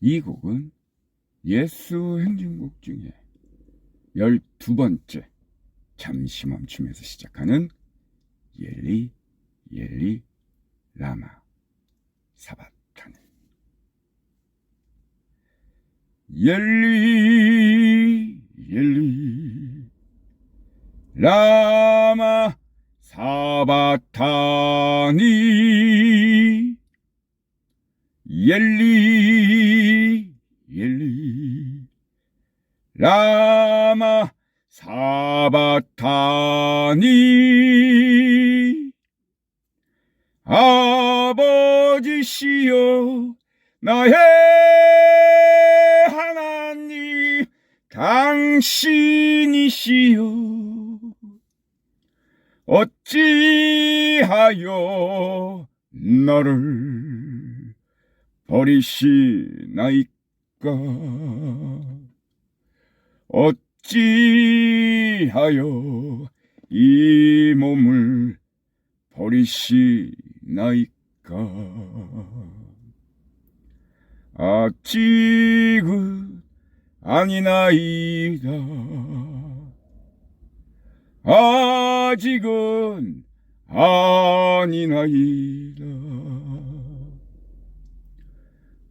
이 곡은 예수 행진곡 중에 열두 번째 잠시 멈춤에서 시작하는 옐리 옐리 라마 사바타는. 옐리 옐리 라마 사바타니. 옐리 옐리. 라마 사바타니. 아버지시여 나의 하나님 당신이시여. 어찌하여 나를 버리시나이까 어찌하여 이 몸을 버리시나이까? 아직은 아니나이다. 아직은 아니나이다.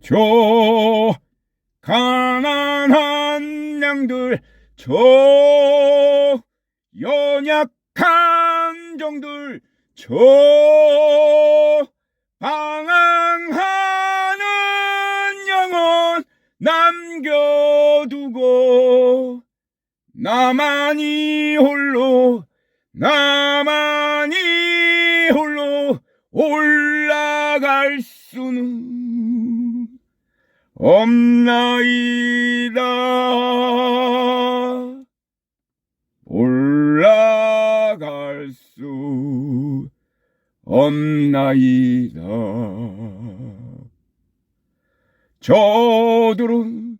저 가난한 양들 저 연약한 종들 저 방황하는 영혼 남겨두고 나만이 홀로 나만이 홀로 올라갈 수는 없나이다. 올라갈 수 없나이다. 저들은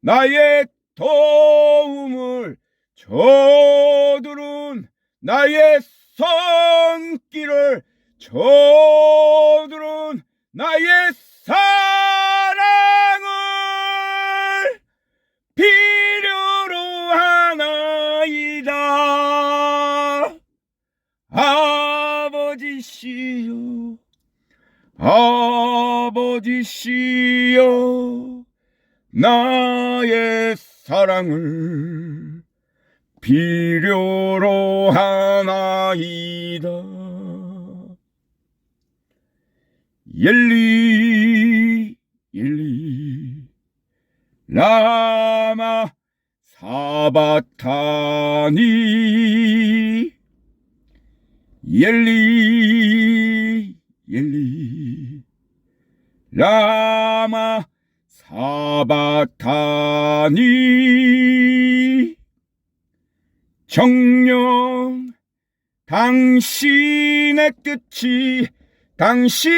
나의 도움을 저들은 나의 손길을 저들은 나의 사 아버지시여 아버지시여 나의 사랑을 필요로 하나이다. 옐리 옐리 라마 사바타니 옐리 옐리. 라마 사바타니. 정령 당신의 뜻이 당신의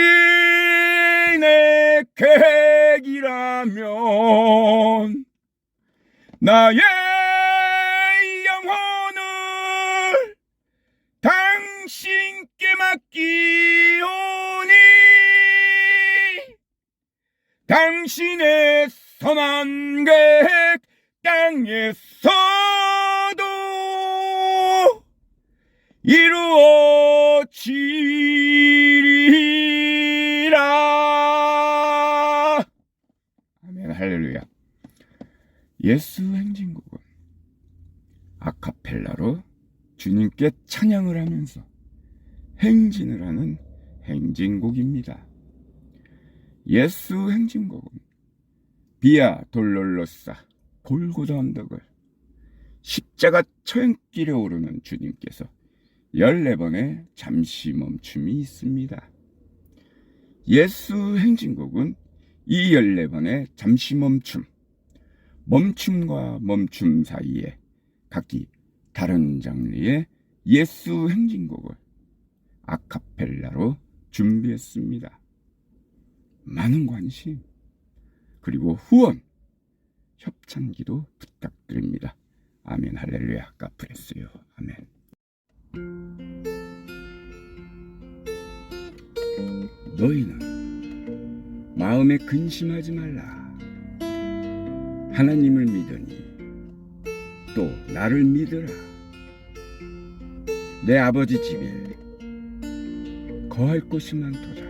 계획이라면 나의 영혼을 당신께 맡기오니 당신의 선한 계획 땅에서도 이루어지리라. 아멘 할렐루야. 예수 행진곡은 아카펠라로 주님께 찬양을 하면서 행진을 하는 행진곡입니다. 예수 행진곡은 비아 돌롤로사 골고다 언덕을 십자가 처형길에 오르는 주님께서 14번의 잠시 멈춤이 있습니다. 예수 행진곡은 이 14번의 잠시 멈춤, 멈춤과 멈춤 사이에 각기 다른 장르의 예수 행진곡을 아카펠라로 준비했습니다. 많은 관심, 그리고 후원, 협찬기도 부탁드립니다. 아멘 할렐루야 까프레스요 아멘 너희는 마음에 근심하지 말라 하나님을 믿으니 또 나를 믿으라. 내 아버지 집에 거할 곳이 많도다.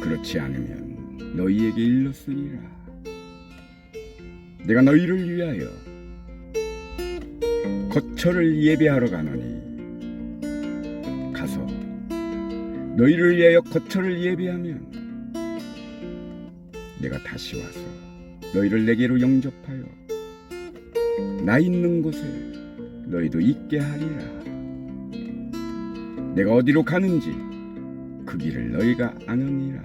그렇지 않으면 너희에게 일렀으리라. 내가 너희를 위하여 거처를 예배하러 가노니 가서 너희를 위하여 거처를 예배하면 내가 다시 와서 너희를 내게로 영접하여 나 있는 곳에 너희도 있게 하리라. 내가 어디로 가는지 그 길을 너희가 아느니라.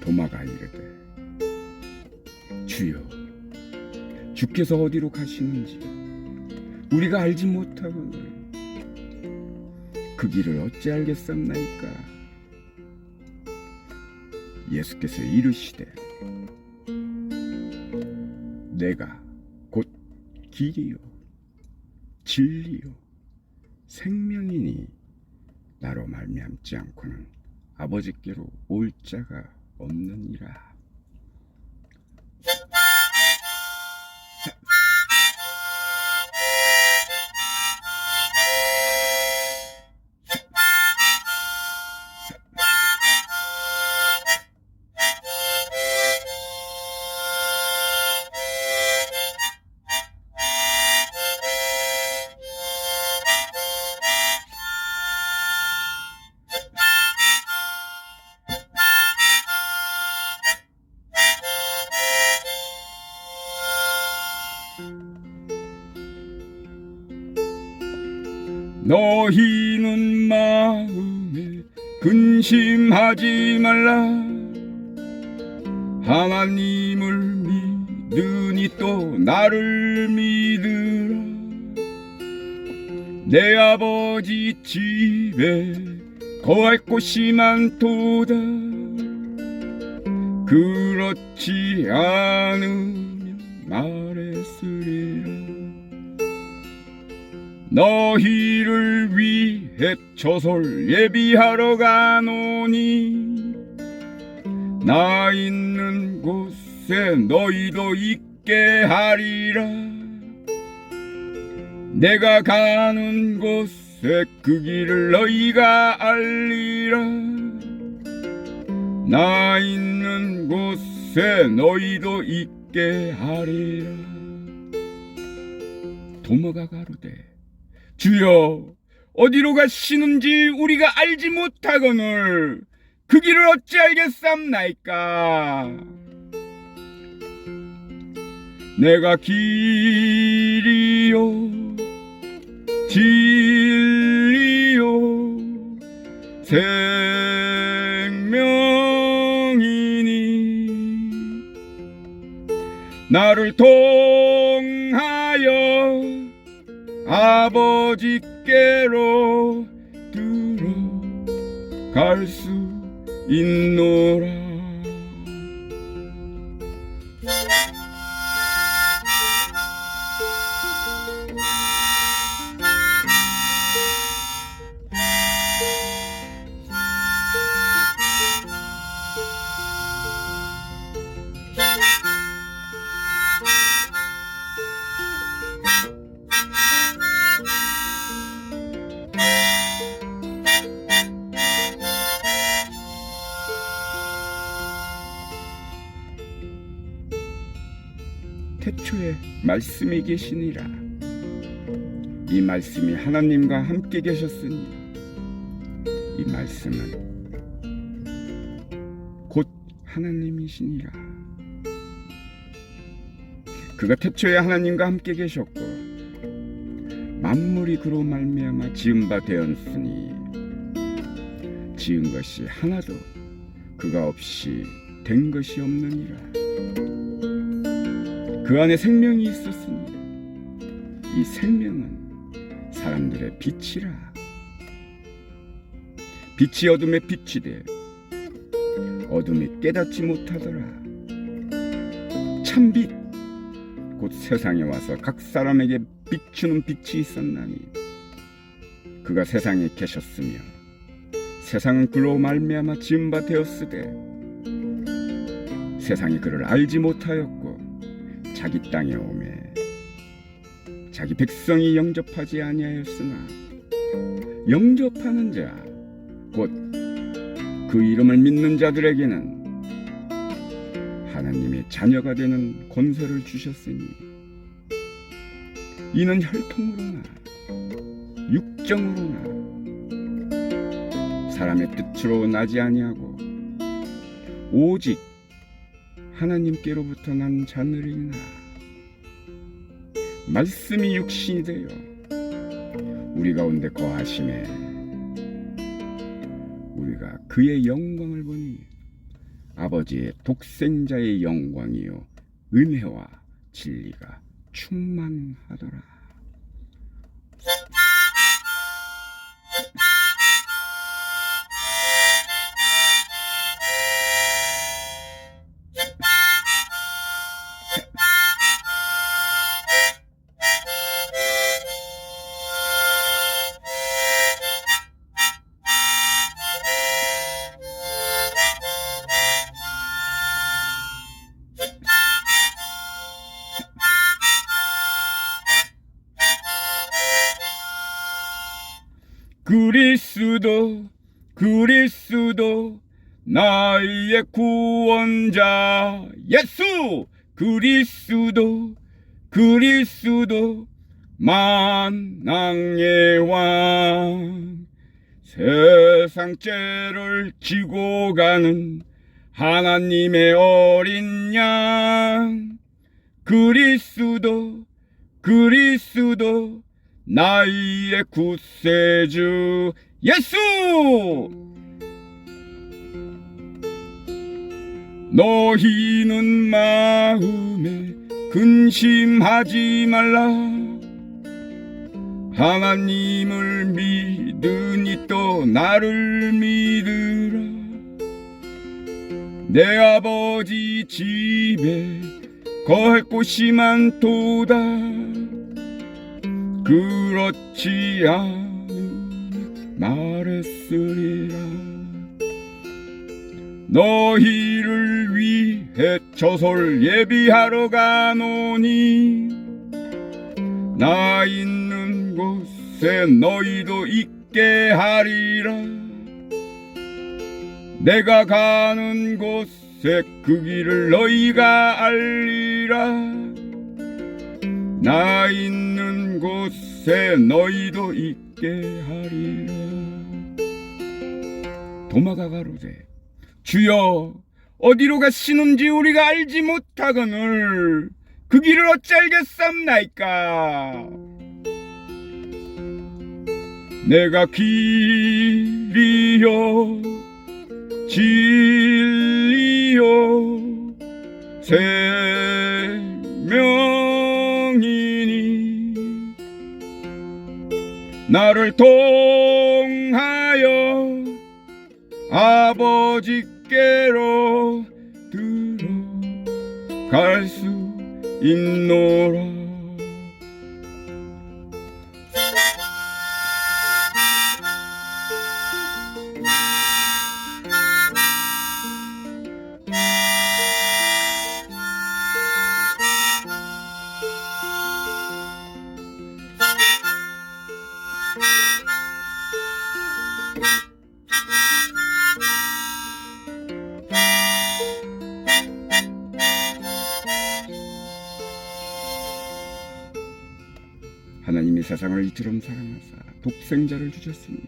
도마가 이르되 주여 주께서 어디로 가시는지 우리가 알지 못하거늘 그 길을 어찌 알겠습나이까 예수께서 이르시되 내가 곧 길이요 진리요 생명이니 나로 말미암지 않고는 아버지께로 올 자가 없느니라. 너희는 마음에 근심하지 말라. 하나님을 믿으니 또 나를 믿으라. 내 아버지 집에 거할 곳이 많도다. 그렇지 않으면 말했으리라 너희를 위해 저솔 예비하러 가노니 나 있는 곳에 너희도 있게 하리라. 내가 가는 곳에 그 길을 너희가 알리라. 나 있는 곳에 너희도 있게 하리라. 도마가 가로되 주여 어디로 가시는지 우리가 알지 못하거늘 그 길을 어찌 알겠삼나이까? 내가 길이요 진리요 생명이니 나를 통 아버지께로 들어갈 수 있노라 말씀이 계시니라. 이 말씀이 하나님과 함께 계셨으니 이 말씀은 곧 하나님이시니라. 그가 태초에 하나님과 함께 계셨고 만물이 그로 말미암아 지은 바 되었으니 지은 것이 하나도 그가 없이 된 것이 없느니라 그 안에 생명이 있었으니 이 생명은 사람들의 빛이라. 빛이 어둠에 빛이 돼 어둠이 깨닫지 못하더라. 참빛 곧 세상에 와서 각 사람에게 비추는 빛이 있었나니 그가 세상에 계셨으며 세상은 그로 말미암아 지은 바 되었으되 세상이 그를 알지 못하였고 자기 땅에 오매 자기 백성이 영접하지 아니하였으나 영접하는 자 곧 그 이름을 믿는 자들에게는 하나님의 자녀가 되는 권세를 주셨으니 이는 혈통으로나 육정으로나 사람의 뜻으로 나지 아니하고 오직 하나님께로부터 난 자늘이나 말씀이 육신이 되어 우리 가운데 거하심에 우리가 그의 영광을 보니 아버지의 독생자의 영광이요 은혜와 진리가 충만하더라. 구원자 예수! 그리스도 그리스도 만왕의 왕. 세상 죄를 지고 가는 하나님의 어린 양. 그리스도 그리스도 나의 구세주 예수 너희는 마음에 근심하지 말라. 하나님을 믿으니 또 나를 믿으라. 내 아버지 집에 거할 곳이 많도다. 그렇지 않으면 말했으리라 너희를 위해 저솔 예비하러 가노니 나 있는 곳에 너희도 있게 하리라. 내가 가는 곳에 그 길을 너희가 알리라. 나 있는 곳에 너희도 있게 하리라. 도마가 가로되 주여 어디로 가시는지 우리가 알지 못하거늘 그 길을 어찌 알겠삼나이까? 내가 길이요 진리요 생명이니 나를 통하여 아버지께로 들어갈 수 있노라. 하나 세상을 이처럼 사랑하사 독생자를 주셨으니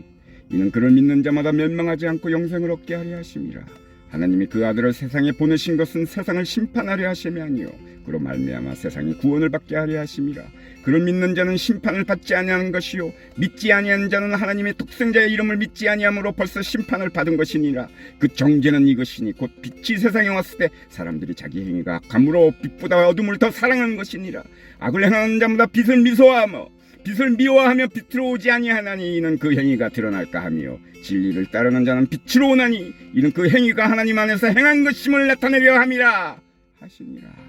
이는 그를 믿는 자마다 멸망하지 않고 영생을 얻게 하려 하심이라. 하나님이 그 아들을 세상에 보내신 것은 세상을 심판하려 하심이 아니요 그로 말미암아 세상이 구원을 받게 하려 하심이라. 그를 믿는 자는 심판을 받지 아니하는 것이요 믿지 아니하는 자는 하나님의 독생자의 이름을 믿지 아니함으로 벌써 심판을 받은 것이니라. 그 정죄는 이것이니 곧 빛이 세상에 왔을 때 사람들이 자기 행위가 악함으로 빛보다 어둠을 더 사랑하는 것이니라. 악을 행하는 자마다 빛을 미소하며 빛을 미워하며 빛으로 오지 아니하나니 이는 그 행위가 드러날까 하며 진리를 따르는 자는 빛으로 오나니 이는 그 행위가 하나님 안에서 행한 것임을 나타내려 함이라 하시니라